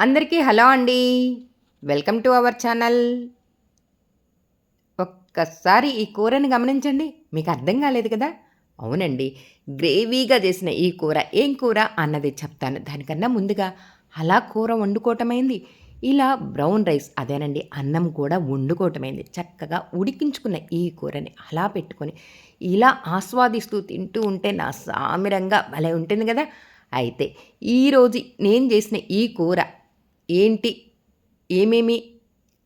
అందరికీ హలో అండి. Welcome to our channel. ఒక్కసారి ఈ కూరని గమనించండి. మీకు అర్థం కాలేదు కదా? అవునండి. గ్రేవీగా చేసిన ఈ కూర ఏం కూర అన్నది చెప్తాను. దానికన్నా ముందుగా అలా కూర వండుకోవటమైంది. ఇలా బ్రౌన్ రైస్ అదేనండి అన్నం కూడా వండుకోవటమైంది. చక్కగా ఉడికించుకున్న ఈ కూరని అలా పెట్టుకొని ఇలా ఆస్వాదిస్తూ తింటూ ఉంటే నా సామిరంగా భలే ఉంటుంది కదా? అయితే ఈరోజు నేను చేసిన ఈ కూర ఏంటి? ఏమేమి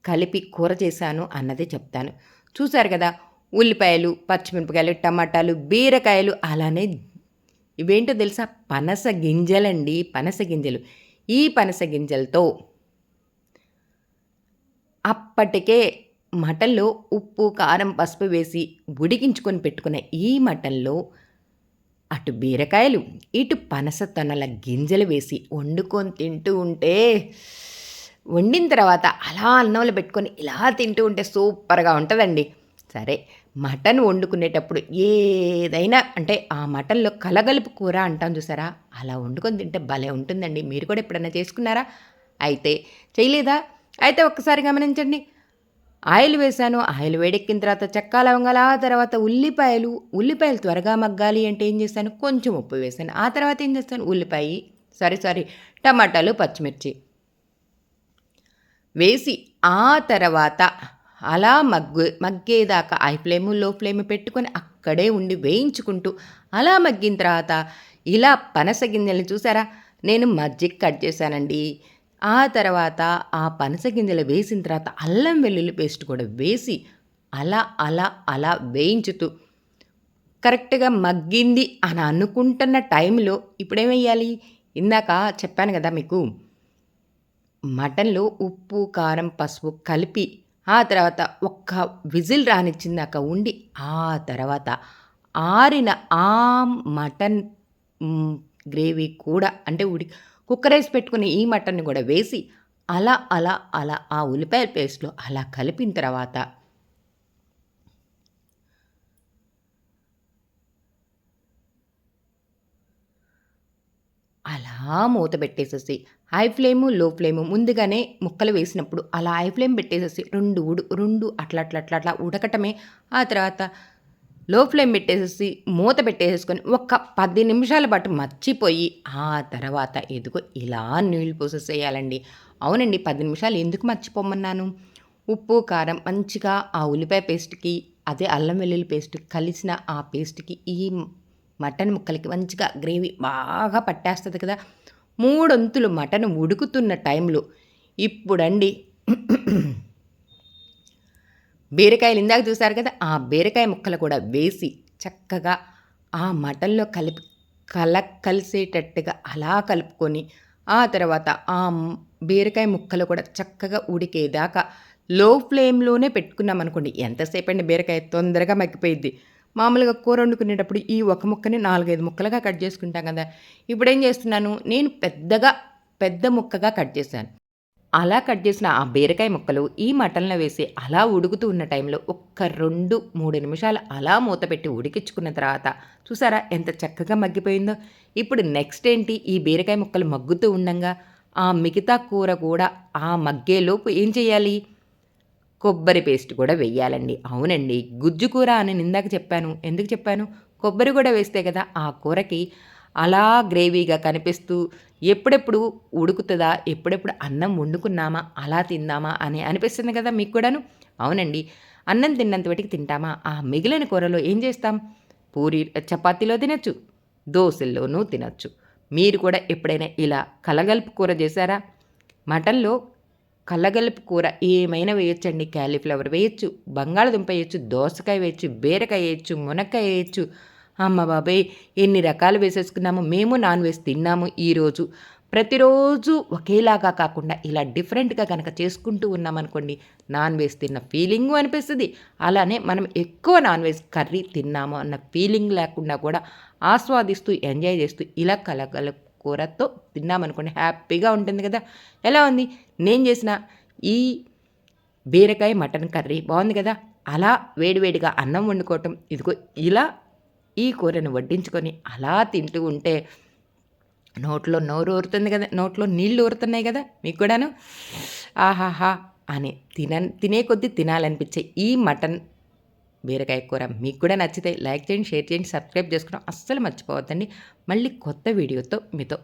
కలిపి కూర చేశాను అన్నది చెప్తాను. చూశారు కదా ఉల్లిపాయలు పచ్చిమిరపకాయలు టమాటాలు బీరకాయలు అలానే ఇవేంటో తెలుసా? పనస గింజలండి పనస గింజలు. ఈ పనస గింజలతో అప్పటికే మటన్లో ఉప్పు కారం పసుపు వేసి ఉడికించుకొని పెట్టుకున్న ఈ మటన్లో అటు బీరకాయలు ఇటు పనస తొనల గింజలు వేసి వండుకొని తింటూ ఉంటే వండిన తర్వాత అలా అన్నంలో పెట్టుకొని ఇలా తింటూ ఉంటే సూపర్గా ఉంటుందండి. సరే మటన్ వండుకునేటప్పుడు ఏదైనా అంటే ఆ మటన్లో కలగలుపు కూర అంటాం చూసారా? అలా వండుకొని తింటే భలే ఉంటుందండి. మీరు కూడా ఎప్పుడైనా చేసుకున్నారా? అయితే చేయలేదా? అయితే ఒక్కసారి గమనించండి. ఆయిల్ వేశాను. ఆయిల్ వేడెక్కిన తర్వాత చెక్క లవంగాలు ఆ తర్వాత ఉల్లిపాయలు ఉల్లిపాయలు త్వరగా మగ్గాలి అంటే ఏం చేశాను? కొంచెం ఉప్పు వేసాను ఆ తర్వాత ఏం చేస్తాను? ఉల్లిపాయ సారీ సారీ టమాటాలు పచ్చిమిర్చి వేసి ఆ తర్వాత అలా మగ్గు మగ్గేదాకా హై ఫ్లేము లో ఫ్లేమ్ పెట్టుకొని అక్కడే ఉండి వేయించుకుంటూ అలా మగ్గిన తర్వాత ఇలా పనస గింజల్ని చూసారా? నేను మజ్జిగ కట్ చేశానండి. ఆ తర్వాత ఆ పనస గింజలు వేసిన తర్వాత అల్లం వెల్లుల్లి పేస్ట్ కూడా వేసి అలా అలా అలా వేయించుతూ కరెక్ట్గా మగ్గింది అని అనుకుంటున్న టైంలో ఇప్పుడేమేయాలి ఇందాక చెప్పాను కదా మీకు మటన్లో ఉప్పు కారం పసుపు కలిపి ఆ తర్వాత ఒక్క విజిల్ రానిచ్చిందాక ఉండి ఆ తర్వాత ఆరిన ఆ మటన్ గ్రేవీ కూడా అంటే ఉడి కుక్కర్ రైస్ పెట్టుకుని ఈ మటన్ని కూడా వేసి అలా అలా అలా ఆ ఉల్లిపాయల పేస్ట్లో అలా కలిపిన తర్వాత అలా మూత పెట్టేసేసి హై ఫ్లేము లో ఫ్లేము ముందుగానే ముక్కలు వేసినప్పుడు అలా హై ఫ్లేమ్ పెట్టేసేసి రెండు ఉడు రెండు అట్లా అట్లా అట్లా అట్లా ఉడకటమే ఆ తర్వాత లో ఫ్లేమ్ పెట్టేసేసి మూత పెట్టేసేసుకొని ఒక పది నిమిషాల పాటు మర్చిపోయి ఆ తర్వాత ఎదుగు ఇలా నీళ్ళు పోసేసేయాలండి. అవునండి పది నిమిషాలు ఎందుకు మర్చిపోమన్నాను? ఉప్పు కారం మంచిగా ఆ ఉల్లిపాయ పేస్ట్కి అదే అల్లం వెల్లుల్లి పేస్ట్ కలిసిన ఆ పేస్ట్కి ఈ మటన్ ముక్కలకి మంచిగా గ్రేవీ బాగా పట్టేస్తుంది కదా. మూడొంతులు మటన్ ఉడుకుతున్న టైంలో ఇప్పుడండి బీరకాయలు ఇందాక చూసారు కదా ఆ బీరకాయ ముక్కలు కూడా వేసి చక్కగా ఆ మటన్లో కలిపి కల కలిసేటట్టుగా అలా కలుపుకొని ఆ తర్వాత ఆ బీరకాయ ముక్కలు కూడా చక్కగా ఉడికేదాకా లో ఫ్లేమ్లోనే పెట్టుకున్నాం అనుకోండి ఎంతసేపు అండి బీరకాయ తొందరగా మగ్గిపోయిద్ది. మామూలుగా కూర వండుకునేటప్పుడు ఈ ఒక ముక్కని నాలుగైదు ముక్కలుగా కట్ చేసుకుంటాం కదా. ఇప్పుడు ఏం చేస్తున్నాను నేను పెద్దగా పెద్ద ముక్కగా కట్ చేశాను. అలా కట్ చేసిన ఆ బీరకాయ ముక్కలు ఈ మటన్లో వేసి అలా ఉడుకుతూ ఉన్న టైంలో ఒక్క రెండు మూడు నిమిషాలు అలా మూత పెట్టి ఉడికించుకున్న తర్వాత చూసారా ఎంత చక్కగా మగ్గిపోయిందో? ఇప్పుడు నెక్స్ట్ ఏంటి? ఈ బీరకాయ ముక్కలు మగ్గుతూ ఉండంగా ఆ మిగతా కూర కూడా ఆ మగ్గేలోపు ఏం చేయాలి? కొబ్బరి పేస్ట్ కూడా వెయ్యాలండి అవునండి గుజ్జు కూర అని ఇందాక చెప్పాను. ఎందుకు చెప్పాను? కొబ్బరి కూడా వేస్తే కదా ఆ కూరకి అలా గ్రేవీగా కనిపిస్తూ ఎప్పుడెప్పుడు ఉడుకుతుందా ఎప్పుడెప్పుడు అన్నం వండుకున్నామా అలా తిందామా అని అనిపిస్తుంది కదా మీకు కూడాను? అవునండి. అన్నం తిన్నంత వాటికి తింటామా? ఆ మిగిలిన కూరలో ఏం చేస్తాం? పూరి చపాతీలో తినచ్చు దోశల్లోనూ తినచ్చు. మీరు కూడా ఎప్పుడైనా ఇలా కలగలుపు కూర చేశారా? మటన్లో కలగలుపు కూర ఏమైనా వేయొచ్చండి. క్యాలీఫ్లవర్ వేయచ్చు బంగాళదుంప వేయచ్చు దోసకాయ వేయచ్చు బీరకాయ వేయచ్చు మునక్కాయ వేయచ్చు అమ్మ బాబాయ్ ఎన్ని రకాలు వేసేసుకున్నాము మేము నాన్ వెజ్ తిన్నాము ఈరోజు. ప్రతిరోజు ఒకేలాగా కాకుండా ఇలా డిఫరెంట్గా కనుక చేసుకుంటూ ఉన్నామనుకోండి నాన్ వెజ్ తిన్న ఫీలింగు అనిపిస్తుంది. అలానే మనం ఎక్కువ నాన్ వెజ్ కర్రీ తిన్నాము అన్న ఫీలింగ్ లేకుండా కూడా ఆస్వాదిస్తూ ఎంజాయ్ చేస్తూ ఇలా కలగల కూరతో తిన్నామనుకోండి హ్యాపీగా ఉంటుంది కదా. ఎలా ఉంది? నేను చేసిన ఈ బీరకాయ మటన్ కర్రీ బాగుంది కదా. అలా వేడివేడిగా అన్నం వండుకోవటం ఇదిగో ఇలా ఈ కూరను వడ్డించుకొని అలా తింటూ ఉంటే నోట్లో నోరు ఊరుతుంది కదా నోట్లో నీళ్ళు ఊరుతున్నాయి కదా మీకు కూడాను? ఆహాహా అని తిన తినే కొద్దీ తినాలనిపించే ఈ మటన్ బీరకాయ కూర మీకు కూడా నచ్చితే లైక్ చేయండి షేర్ చేయండి సబ్స్క్రైబ్ చేసుకోవడం అస్సలు మర్చిపోవద్దండి. మళ్ళీ కొత్త వీడియోతో మీతో